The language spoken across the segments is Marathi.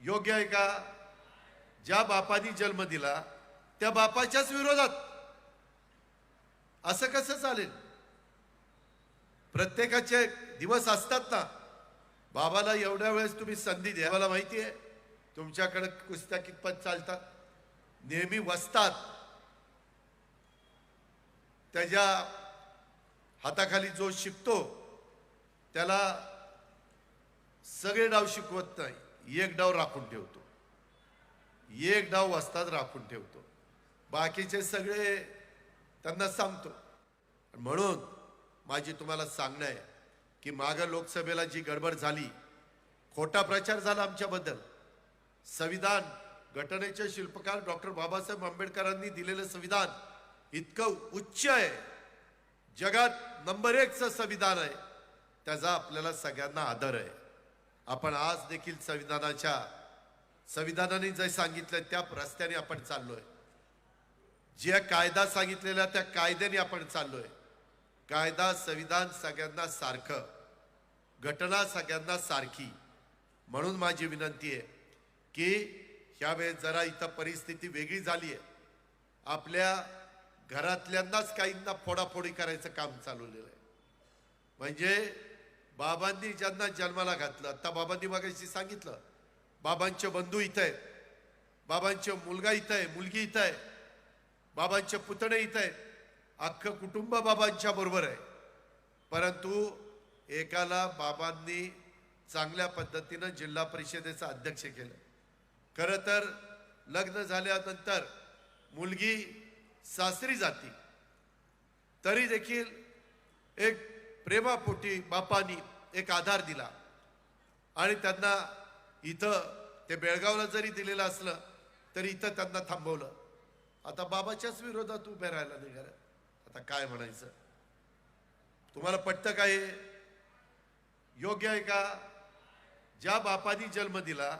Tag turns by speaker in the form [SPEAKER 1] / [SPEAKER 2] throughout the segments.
[SPEAKER 1] योग्य आहे का? ज्या बापानी जन्म दिला त्या बापाच्याच विरोधात. असं कसं चालेल? प्रत्येकाचे दिवस असतात ना. बाबाला एवढ्या वेळेस तुम्ही संधी द्या मला माहिती आहे. तुमच्याकडे कुस्त्या कितपत चालतात? नेहमी वसतात. त्याच्या हाताखाली जो शिकतो त्याला सगळे डाव शिकवत नाही. एक डाव राखून ठेवतो. एक डाव वाजताच राखून ठेवतो. बाकीचे सगळे त्यांना सांगतो. म्हणून माझी तुम्हाला सांगणं आहे की मागं लोकसभेला जी गडबड झाली खोटा प्रचार झाला आमच्याबद्दल. संविधान घटनेचे शिल्पकार डॉक्टर बाबासाहेब आंबेडकरांनी दिलेलं संविधान इतकं उच्च आहे. जगात नंबर एकचं संविधान आहे. त्याचा आपल्याला सगळ्यांना आदर आहे. आपण आज देखील संविधानाच्या संविधानाने जे सांगितलं त्या रस्त्याने आपण चाललोय. जे कायदा सांगितलेला त्या कायद्याने आपण चाललोय. कायदा संविधान सगळ्यांना सारखं घटना सगळ्यांना सारखी. म्हणून माझी विनंती आहे की ह्यावेळेस जरा इथं परिस्थिती वेगळी झाली आहे आपल्या घरातल्यांनाच काहींना फोडाफोडी करायचं काम चालवलेलं आहे. म्हणजे बाबांनी ज्यांना जन्माला घातलं आता बाबांनी मागायची सांगितलं बाबांचे बंधू इथं आहेत बाबांचे मुलगा इथं आहे मुलगी इथं आहे बाबांचे पुतणे इथं आहेत अख्खं कुटुंब बाबांच्या बरोबर आहे. परंतु एकाला बाबांनी चांगल्या पद्धतीनं जिल्हा परिषदेचं अध्यक्ष केलं. खरं तर लग्न झाल्यानंतर मुलगी सासरी जाती. तरी देखील एक प्रेमापोटी बापानी एक आधार दिला. आणि त्यांना इथं ते बेळगावला जरी दिलेलं असलं तरी इथं त्यांना थांबवलं. आता बाबाच्याच विरोधात उभे राहायला निघालं. आता काय म्हणायचं? तुम्हाला पटतं काय योग्य आहे का? ज्या बापानी जन्म दिला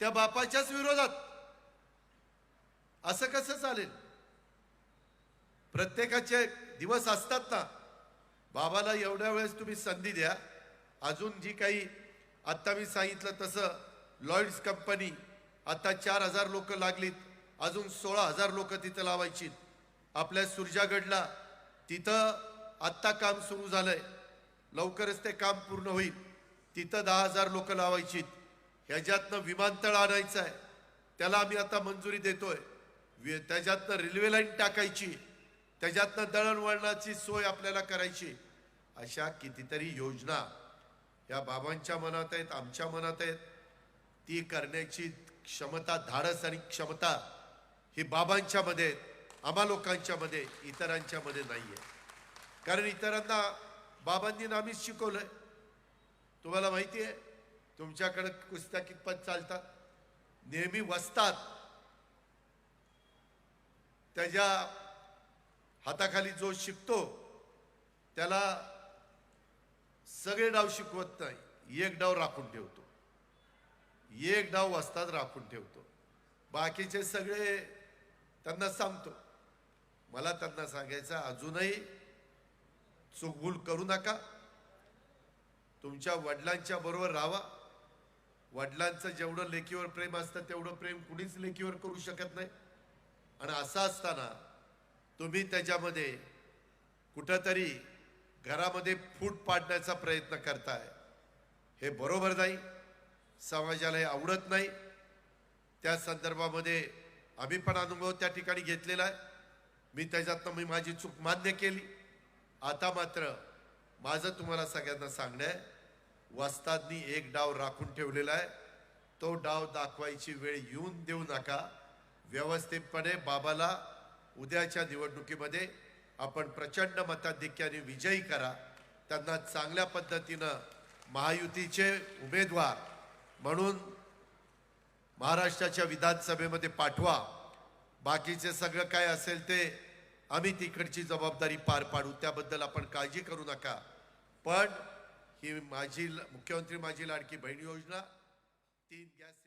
[SPEAKER 1] त्या बापाच्याच विरोधात. असं कसं चालेल? प्रत्येकाचे दिवस असतात ना. बाबाला एवढ्या वेळेस तुम्ही संधी द्या. अजून जी काही आत्ता मी सांगितलं तसं लॉइड्स कंपनी आता चार हजार लोक लागलीत. अजून सोळा हजार लोक तिथं लावायची. आपल्या सुरजागडला तिथं आत्ता काम सुरू झालंय. लवकरच ते काम पूर्ण होईल. तिथं दहा हजार लोक लावायची. ह्याच्यातनं विमानतळ आणायचं आहे. त्याला आम्ही आता मंजुरी देतोय. वि- त्याच्यातनं रेल्वे लाईन टाकायची. त्याच्यातनं दळणवळणाची सोय आपल्याला करायची. अशा कितीतरी योजना या बाबांच्या मनात आहेत आमच्या मनात आहेत. ती करण्याची क्षमता धाडस आणि क्षमता ही बाबांच्या मध्ये आम्हा लोकांच्या मध्ये इतरांच्या मध्ये नाही आहे. कारण इतरांना बाबांनी नामीच शिकवलंय. तुम्हाला माहिती आहे तुमच्याकडे कुस्त्या कितपत चालतात? नेहमी वसतात. त्याच्या हाताखाली जो शिकतो त्याला सगळे डाव शिकवत नाही. एक डाव राखून ठेवतो. एक डाव वाजताच राखून ठेवतो. बाकीचे सगळे त्यांना सांगतो. मला त्यांना सांगायचं अजूनही चुकभूल करू नका. तुमच्या वडिलांच्या बरोबर राहा वडिलांचं जेवढं लेकीवर प्रेम असतं तेवढं प्रेम कुणीच लेकीवर करू शकत नाही. आणि असं असताना तुम्ही त्याच्यामध्ये कुठंतरी घरामध्ये फूट पाडण्याचा प्रयत्न करताय. हे बरोबर नाही. समाजाला हे आवडत नाही. त्या संदर्भामध्ये आम्ही पण अनुभव त्या ठिकाणी घेतलेला आहे. मी त्याच्यातनं मी माझी चूक मान्य केली. आता मात्र माझं तुम्हाला सगळ्यांना सांगणं आहे वस्तादनी एक डाव राखून ठेवलेला आहे. तो डाव दाखवायची वेळ येऊन देऊ नका. व्यवस्थितपणे बाबाला उद्याच्या निवडणुकीमध्ये आपण प्रचंड मताधिक्याने विजयी करा. त्यांना चांगल्या पद्धतीनं महायुतीचे उमेदवार म्हणून महाराष्ट्राच्या विधानसभेमध्ये पाठवा. बाकीचे सगळं काय असेल ते आम्ही तिकडची जबाबदारी पार पाडू. त्याबद्दल आपण काळजी करू नका. पण ही माझी मुख्यमंत्री माझी लाडकी बहीण योजना तीन गॅस